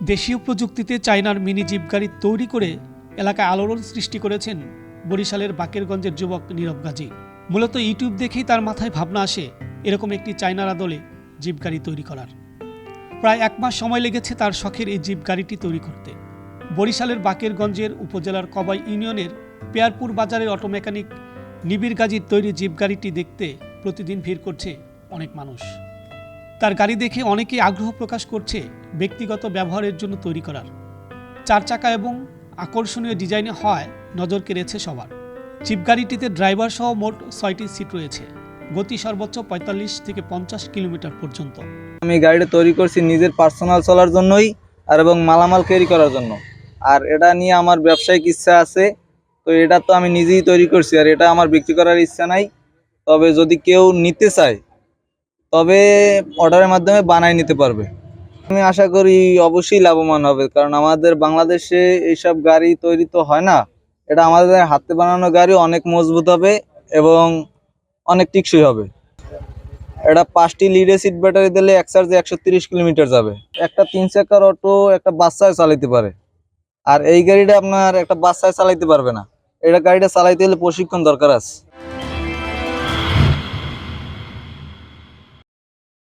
দেশীয় প্রযুক্তিতে চায়নার মিনি জিপ গাড়ি তৈরি করে এলাকায় আলোড়ন সৃষ্টি করেছেন বরিশালের বাকেরগঞ্জের যুবক নীরব গাজী। মূলত ইউটিউব দেখেই তার মাথায় ভাবনা আসে এরকম একটি চায়নার আদলে জিপ গাড়ি তৈরি করার। প্রায় এক মাস সময় লেগেছে তার শখের এই জিপ গাড়িটি তৈরি করতে। বরিশালের বাকেরগঞ্জের উপজেলার কবাই ইউনিয়নের পেয়ারপুর বাজারের অটো মেকানিক নিবিড় গাজীর তৈরি জিপ গাড়িটি দেখতে প্রতিদিন ভিড় করছে অনেক মানুষ। তার গাড়ি দেখে অনেকেই আগ্রহ প্রকাশ করছে ব্যক্তিগত ব্যবহারের জন্য তৈরি করার। চার চাকা এবং আকর্ষণীয় ডিজাইনে হয়, নজর কেড়েছে সবার। জিপ গাড়িটিতে ড্রাইভার সহ মোট ছয়টি সিট রয়েছে। গতি সর্বোচ্চ পঁয়তাল্লিশ থেকে পঞ্চাশ কিলোমিটার পর্যন্ত। আমি গাড়িটা তৈরি করছি নিজের পার্সোনাল চলার জন্যই আর এবং মালামাল ক্যারি করার জন্য। আর এটা নিয়ে আমার ব্যবসায়িক ইচ্ছা আছে, তো এটা তো আমি নিজেই তৈরি করছি আর এটা আমার বিক্রি করার ইচ্ছা নাই। তবে যদি কেউ নিতে চায় তবে অর্ডারের মাধ্যমে বানায় নিতে পারবে। আমি আশা করি অবশ্যই লাভবান হবে, কারণ আমাদের বাংলাদেশে এইসব গাড়ি তৈরি তো হয় না। এটা আমাদের হাতে বানানো গাড়ি অনেক মজবুত হবে এবং অনেক টিকসই হবে। এটা পাঁচটি লিডে সিট ব্যাটারি দিলে এক চার্জে একশো তিরিশ কিলোমিটার যাবে। একটা তিন চাকার অটো একটা বাচ্চায় চালাইতে পারে। আর এই গাড়িটা আপনার একটা বাচ্চায় চালাইতে পারবে না। এটা গাড়িটা চালাইতে হলে প্রশিক্ষণ দরকার আছে।